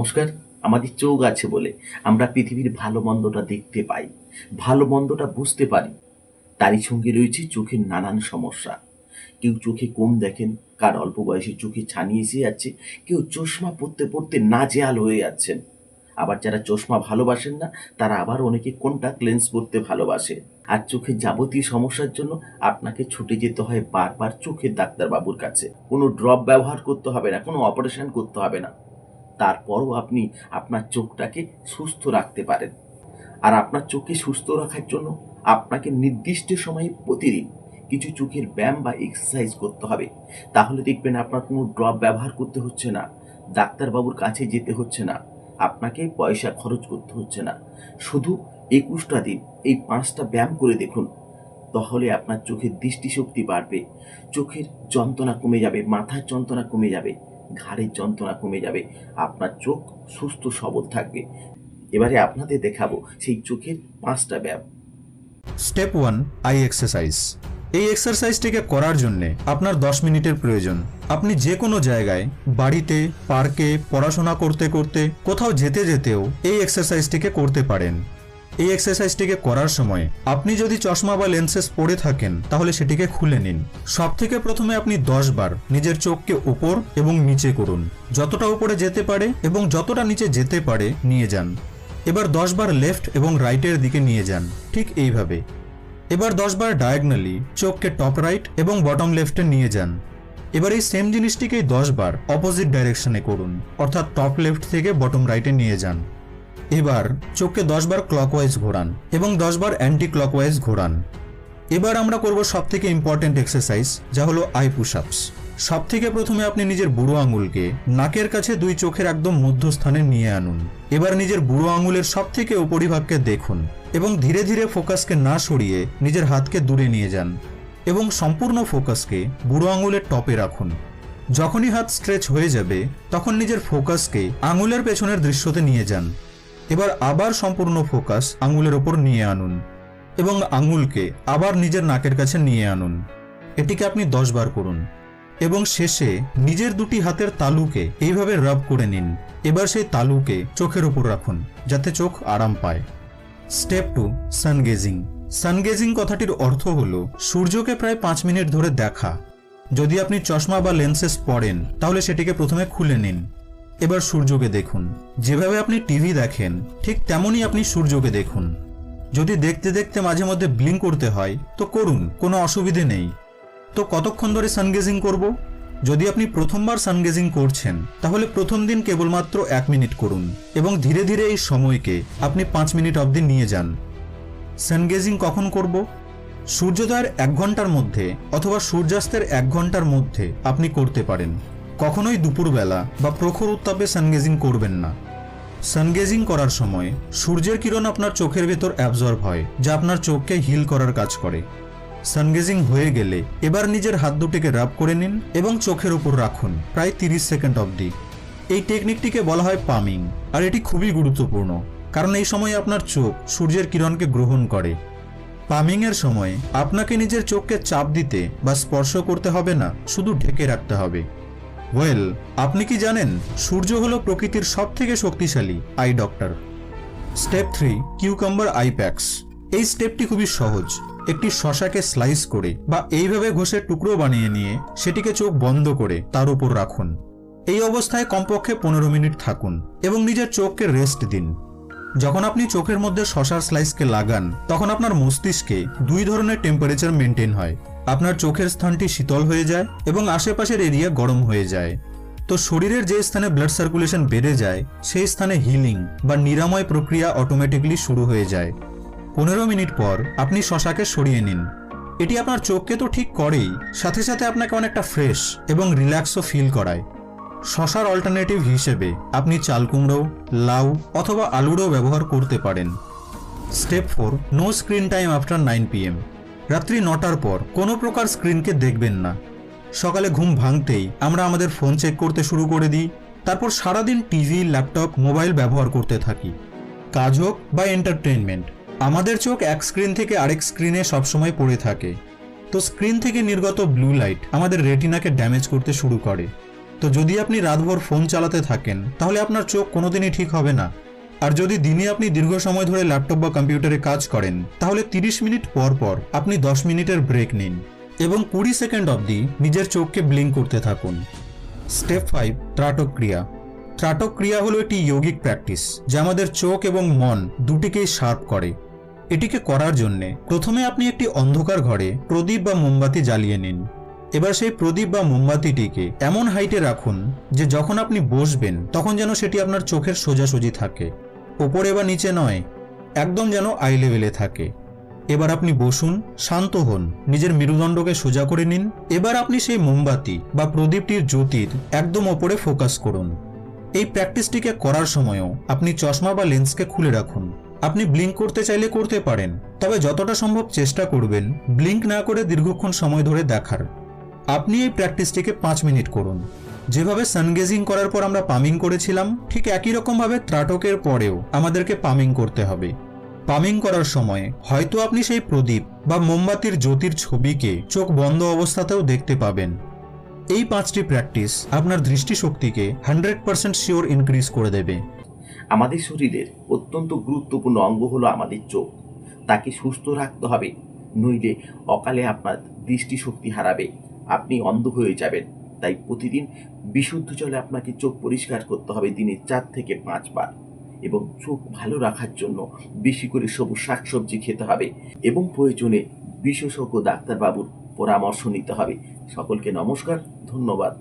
নমস্কার, আমাদের চোখ আছে বলে আমরা পৃথিবীর ভালো মন্দটা দেখতে পাই, ভালো মন্দটা বুঝতে পারি। তারই সঙ্গে রয়েছে চোখের নানান সমস্যা। কেউ চোখে কম দেখেন, কার অল্প বয়সে চোখে ছানি এসে যাচ্ছে, কেউ চশমা পড়তে পড়তে নাজেহাল হয়ে যাচ্ছেন। আবার যারা চশমা ভালোবাসেন না, তারা আবার অনেকে কন্টাক্ট লেন্স পরতে ভালোবাসে। আর চোখের যাবতীয় সমস্যার জন্য আপনাকে ছুটে যেতে হয় বারবার চোখের ডাক্তারবাবুর কাছে। কোনো ড্রপ ব্যবহার করতে হবে না, কোনো অপারেশন করতে হবে না। তারপরও আপনি আপনার চোখটাকে সুস্থ রাখতে পারেন। আর আপনার চোখকে সুস্থ রাখার জন্য আপনাকে নির্দিষ্ট সময়ে প্রতিদিন কিছু চোখের ব্যায়াম বা এক্সারসাইজ করতে হবে। তাহলে দেখবেন আপনার কোনো ড্রপ ব্যবহার করতে হচ্ছে না, ডাক্তারবাবুর কাছে যেতে হচ্ছে না, আপনাকে পয়সা খরচ করতে হচ্ছে না। শুধু একুশটা দিন এই পাঁচটা ব্যায়াম করে দেখুন, তাহলে আপনার চোখের দৃষ্টিশক্তি বাড়বে, চোখের যন্ত্রণা কমে যাবে, মাথার যন্ত্রণা কমে যাবে। ঘাড়ের যন্ত্রণা কমে যাবে, আপনার চোখ সুস্থ সবল থাকবে। এবারে আপনাদের দেখাবো সেই চোখের পাঁচটা ব্যায়াম। স্টেপ ওয়ান আই এক্সারসাইজ এই এক্সারসাইজটিকে করার জন্যে আপনার 10 মিনিটের প্রয়োজন। আপনি যে কোনো জায়গায়, বাড়িতে, পার্কে, পড়াশোনা করতে করতে, কোথাও যেতে যেতেও এই এক্সারসাইজটিকে করতে পারেন। এই এক্সারসাইজটিকে করার সময় আপনি যদি চশমা বা লেন্সেস পরে থাকেন, তাহলে সেটিকে খুলে নিন। সব থেকে প্রথমে আপনি 10 বার নিজের চোখকে উপর এবং নিচে করুন। যতটা উপরে যেতে পারে এবং যতটা নিচে যেতে পারে নিয়ে যান। এবার 10 বার লেফট এবং রাইটের দিকে নিয়ে যান, ঠিক এইভাবে। এবার 10 বার ডায়াগনালি চোখকে টপ রাইট এবং বটম লেফটে নিয়ে যান। এবার এই সেম জিনিসটিকেই 10 বার অপোজিট ডাইরেকশনে করুন, অর্থাৎ টপ লেফট থেকে বটম রাইটে নিয়ে যান। এবার চোখকে 10 বার ক্লকওয়াইজ ঘোরান এবং 10 বার অ্যান্টি ক্লকওয়াইজ ঘোরান। এবার আমরা করব সব থেকে ইম্পর্টেন্ট এক্সারসাইজ যা হলো আই পুশ আপস সব থেকে প্রথমে আপনি নিজের বুড়ো আঙুলকে নাকের কাছে দুই চোখের একদম মধ্যস্থানে নিয়ে আনুন। এবার নিজের বুড়ো আঙুলের সব থেকে উপরিভাগকে দেখুন এবং ধীরে ধীরে ফোকাসকে না সরিয়ে নিজের হাতকে দূরে নিয়ে যান এবং সম্পূর্ণ ফোকাসকে বুড়ো আঙুলের টপে রাখুন। যখনই হাত স্ট্রেচ হয়ে যাবে, তখন নিজের ফোকাসকে আঙুলের পেছনের দৃশ্যতে নিয়ে যান। এবার আবার সম্পূর্ণ ফোকাস আঙুলের ওপর নিয়ে আনুন এবং আঙুলকে আবার নিজের নাকের কাছে নিয়ে আনুন। এটিকে আপনি দশ বার করুন এবং শেষে নিজের দুটি হাতের তালুকে এইভাবে রাব করে নিন। এবার সেই তালুকে চোখের ওপর রাখুন যাতে চোখ আরাম পায়। স্টেপ টু সানগেজিং সানগেজিং কথাটির অর্থ হল, সূর্যকে প্রায় পাঁচ মিনিট ধরে দেখা। যদি আপনি চশমা বা লেন্সেস পরেন তাহলে সেটিকে প্রথমে খুলে নিন। এবার সূর্যকে দেখুন। যেভাবে আপনি টিভি দেখেন, ঠিক তেমনই আপনি সূর্যকে দেখুন। যদি দেখতে দেখতে মাঝে মধ্যে ব্লিং করতে হয়, তো করুন, কোনো অসুবিধে নেই। তো কতক্ষণ ধরে সানগেজিং করব? যদি আপনি প্রথমবার সানগেজিং করছেন, তাহলে প্রথম দিন কেবলমাত্র এক মিনিট করুন এবং ধীরে ধীরে এই সময়কে আপনি পাঁচ মিনিট অবধি নিয়ে যান। সানগেজিং কখন করব? সূর্যোদয়ের এক ঘণ্টার মধ্যে অথবা সূর্যাস্তের এক ঘণ্টার মধ্যে আপনি করতে পারেন। কখনোই দুপুরবেলা বা প্রখর উত্তাপে সানগেজিং করবেন না। সানগেজিং করার সময় সূর্যের কিরণ আপনার চোখের ভেতর অ্যাবজর্ব হয়, যা আপনার চোখকে হিল করার কাজ করে। সানগেজিং হয়ে গেলে এবার নিজের হাত দুটিকে রাব করে নিন এবং চোখের উপর রাখুন প্রায় তিরিশ সেকেন্ড অবধি। এই টেকনিকটিকে বলা হয় পামিং আর এটি খুবই গুরুত্বপূর্ণ, কারণ এই সময় আপনার চোখ সূর্যের কিরণকে গ্রহণ করে। পামিং এর সময় আপনাকে নিজের চোখকে চাপ দিতে বা স্পর্শ করতে হবে না, শুধু ঢেকে রাখতে হবে। ওয়েল, আপনি কি জানেন, সূর্য হলো প্রকৃতির সব থেকে শক্তিশালী, eye doctor. Step three, cucumber eye packs. এই স্টেপটি খুবই সহজ। একটি শশাকে স্লাইস করে বা এইভাবে ঘষে টুকরো বানিয়ে নিয়ে সেটিকে চোখ বন্ধ করে তার উপর রাখুন। এই অবস্থায় কমপক্ষে পনেরো মিনিট থাকুন এবং নিজের চোখকে রেস্ট দিন। যখন আপনি চোখের মধ্যে শশার স্লাইসকে লাগান, তখন আপনার মস্তিষ্কে দুই ধরনের টেম্পারেচার মেনটেন হয়। আপনার চোখের স্থানটি শীতল হয়ে যায় এবং আশেপাশের এরিয়া গরম হয়ে যায়। তো শরীরের যে স্থানে ব্লাড সার্কুলেশন বেড়ে যায়, সেই স্থানে হিলিং বা নিরাময় প্রক্রিয়া অটোমেটিকলি শুরু হয়ে যায়। পনেরো মিনিট পর আপনি শশাকে সরিয়ে নিন। এটি আপনার চোখকে তো ঠিক করেই, সাথে সাথে আপনাকে অনেকটা ফ্রেশ এবং রিল্যাক্সও ফিল করায়। শশার অল্টারনেটিভ হিসেবে আপনি চাল কুমড়ো লাউ অথবা আলুরও ব্যবহার করতে পারেন। Step four no screen time after nine PM রাত্রি নটার পর কোনো প্রকার স্ক্রিনকে দেখবেন না। সকালে ঘুম ভাঙতেই আমরা আমাদের ফোন চেক করতে শুরু করে দিই, তারপর সারাদিন টিভি ল্যাপটপ মোবাইল ব্যবহার করতে থাকি। কাজ হোক বা এন্টারটেনমেন্ট আমাদের চোখ এক স্ক্রিন থেকে আরেক স্ক্রিনে সবসময় পড়ে থাকে। তো স্ক্রিন থেকে নির্গত ব্লু লাইট আমাদের রেটিনাকে ড্যামেজ করতে শুরু করে। তো যদি আপনি রাতভর ফোন চালাতে থাকেন, তাহলে আপনার চোখ কোনোদিনই ঠিক হবে না। আর যদি দিনে আপনি দীর্ঘ সময় ধরে ল্যাপটপ বা কম্পিউটারে কাজ করেন, তাহলে 30 মিনিট পর পর আপনি 10 মিনিটের ব্রেক নিন এবং কুড়ি সেকেন্ড অবধি নিজের চোখকে ব্লিঙ্ক করতে থাকুন। Step five, ত্রাটক্রিয়া। ত্রাটক্রিয়া হলো একটি যৌগিক প্র্যাকটিস যা আমাদের চোখ এবং মন দুটিকেই শার্প করে। এটিকে করার জন্যে প্রথমে আপনি একটি অন্ধকার ঘরে প্রদীপ বা মোমবাতি জ্বালিয়ে নিন। এবার সেই প্রদীপ বা মোমবাতিটিকে এমন হাইটে রাখুন যে যখন আপনি বসবেন, তখন যেন সেটি আপনার চোখের সোজাসুজি থাকে। ওপরে বা নিচে নয়, একদম যেন আই লেভেলে থাকে। এবার আপনি বসুন, শান্ত হন, নিজের মেরুদণ্ডকে সোজা করে নিন। এবার আপনি সেই মোমবাতি বা প্রদীপটির জ্যোতির একদম ওপরে ফোকাস করুন। এই প্র্যাকটিসটিকে করার সময়ও আপনি চশমা বা লেন্সকে খুলে রাখুন। আপনি ব্লিঙ্ক করতে চাইলে করতে পারেন, তবে যতটা সম্ভব চেষ্টা করবেন ব্লিঙ্ক না করে দীর্ঘক্ষণ সময় ধরে দেখার। আপনি এই প্র্যাকটিসটিকে পাঁচ মিনিট করুন। যেভাবে সানগেজিং করার পর আমরা পামিং করেছিলাম, ঠিক একই রকমভাবে ত্রাটকের পরেও আমাদেরকে পামিং করতে হবে। পামিং করার সময় হয়তো আপনি সেই প্রদীপ বা মোমবাতির জ্যোতির ছবিকে চোখ বন্ধ অবস্থাতেও দেখতে পাবেন। এই পাঁচটি প্র্যাকটিস আপনার দৃষ্টিশক্তিকে হান্ড্রেড পার্সেন্ট শিওর ইনক্রিজ করে দেবে। আমাদের শরীরের অত্যন্ত গুরুত্বপূর্ণ অঙ্গ হলো আমাদের চোখ। তাকে সুস্থ রাখতে হবে, নইলে অকালে আপনার দৃষ্টিশক্তি হারাবে। আপনি অন্ধ হয়ে যাবেন। তাই প্রতিদিন বিশুদ্ধ জলে আপনাকে চোখ পরিষ্কার করতে হবে দিনে চার থেকে পাঁচবার এবং চোখ ভালো রাখার জন্য বেশি করে সবুজ শাকসবজি খেতে হবে এবং প্রয়োজনে বিশেষজ্ঞ ডাক্তারবাবুর পরামর্শ নিতে হবে। সকলকে নমস্কার, ধন্যবাদ।